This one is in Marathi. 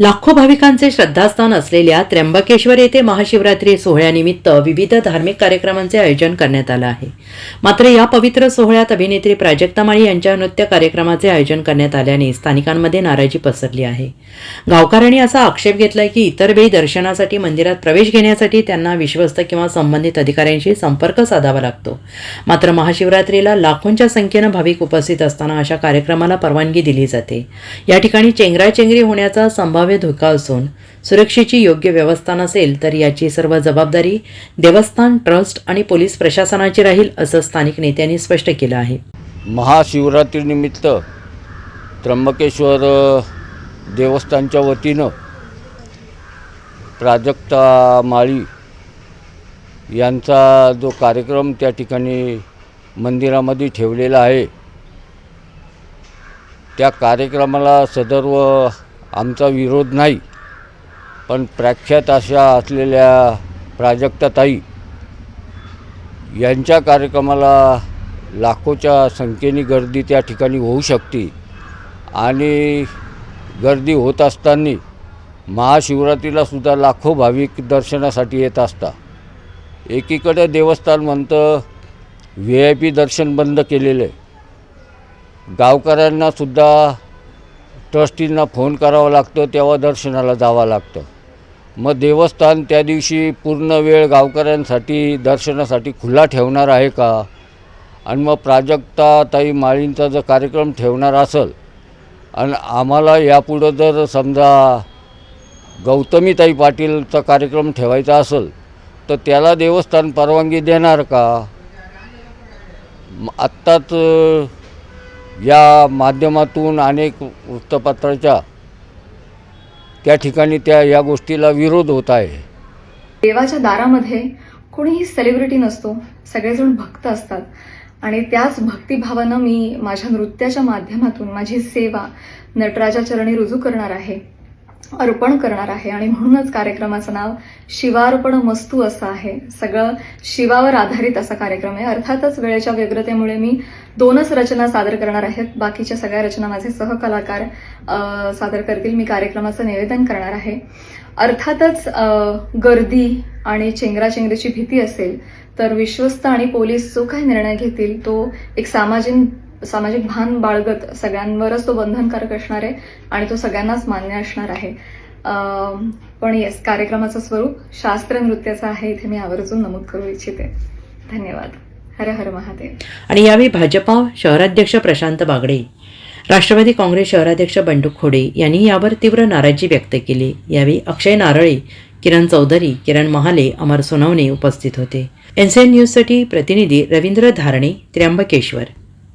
लाखो भाविकांचे श्रद्धास्थान असलेल्या त्र्यंबकेश्वर येथे महाशिवरात्री सोहळ्यानिमित्त विविध धार्मिक कार्यक्रमांचे आयोजन करण्यात आलं आहे. मात्र या पवित्र सोहळ्यात अभिनेत्री प्राजक्ता माळी यांच्या नृत्य कार्यक्रमाचे आयोजन करण्यात आल्याने स्थानिकांमध्ये नाराजी पसरली आहे. गावकऱ्यांनी असा आक्षेप घेतलाय की इतर वेळी दर्शनासाठी मंदिरात प्रवेश घेण्यासाठी त्यांना विश्वस्त किंवा संबंधित अधिकाऱ्यांशी संपर्क साधावा लागतो. मात्र महाशिवरात्रीला लाखोंच्या संख्येनं भाविक उपस्थित असताना अशा कार्यक्रमाला परवानगी दिली जाते. या ठिकाणी चेंगराचेंगरी होण्याचा संभाव्य धोका असून सुरक्षेची योग्य व्यवस्था नसेल तर याची सर्व जबाबदारी देवस्थान ट्रस्ट आणि पोलीस प्रशासनाची राहील असं स्थानिक नेत्यांनी स्पष्ट केलं आहे. महाशिवरात्रीनिमित्त त्र्यंबकेश्वर देवस्थानच्या वतीनं प्राजक्ता माळी यांचा जो कार्यक्रम त्या ठिकाणी मंदिरामध्ये ठेवलेला आहे त्या कार्यक्रमाला सदर्व आमचा विरोध नाही. पण प्रख्यात अशा असलेल्या प्राजक्ताताई यांच्या कार्यक्रमाला लाखोच्या संख्येने गर्दी त्या ठिकाणी होऊ शकते. आणि गर्दी होत असताना महाशिवरात्रीला सुद्धा लाखो भाविक दर्शनासाठी येत असतात. एकीकडे देवस्थान म्हणतं व्ही आय पी दर्शन बंद केलेलं आहे. गावकऱ्यांनासुद्धा ट्रस्टींना फोन करावा लागतो तेव्हा दर्शनाला जावं लागतं. मग देवस्थान त्या दिवशी पूर्ण वेळ गावकऱ्यांसाठी दर्शनासाठी खुला ठेवणार आहे का? आणि मग प्राजक्ता ताई माळींचा जर कार्यक्रम ठेवणार असेल आणि आम्हाला यापुढं जर समजा गौतमीताई पाटीलचा कार्यक्रम ठेवायचा असेल तर त्याला देवस्थान परवानगी देणार का? आत्ताच या माध्यमातून अनेक वृत्तपत्राच्या त्या ठिकाणी त्या या गोष्टीला विरोध होत आहे. देवाच्या दारामध्ये कोणीही सेलिब्रिटी नसतो सगळेजण भक्त असतात. आणि त्याच भक्तिभावानं मी माझ्या नृत्याच्या माध्यमातून माझी सेवा नटराजा चरणी रुजू करणार आहे अर्पण करणार आहे. आणि म्हणूनच कार्यक्रमाचं नाव शिवार्पण मस्तू असं आहे. सगळं शिवावर आधारित असा कार्यक्रम आहे. अर्थातच वेळेच्या व्यग्रतेमुळे मी दोनच रचना सादर करणार आहेत. बाकीच्या सगळ्या रचना माझे सहकलाकार सादर करतील. मी कार्यक्रमाचं निवेदन करणार आहे. अर्थातच गर्दी आणि चेंगराचेंगरीची भीती असेल तर विश्वस्त आणि पोलीस जो काही निर्णय घेतील तो एक सामाजिक सामाजिक भान बाळगत सगळ्यांवरच तो बंधनकारक असणार आहे आणि तो सगळ्यांनाच मान्य असणार आहे. पण येस कार्यक्रमाचं स्वरूप शास्त्र नृत्याचं आहे. इथे मी आवर्जून नमूद करू इच्छिते. धन्यवाद. हर हर महादेव. आणि यावेळी भाजपा शहराध्यक्ष प्रशांत बागडे राष्ट्रवादी काँग्रेस शहराध्यक्ष बंडू खोडे यांनी यावर तीव्र नाराजी व्यक्त केली. यावेळी अक्षय नारळे किरण चौधरी किरण महाले अमर सोनवणे उपस्थित होते. एनसीएन न्यूजसाठी प्रतिनिधी रवींद्र धारणे त्र्यंबकेश्वर.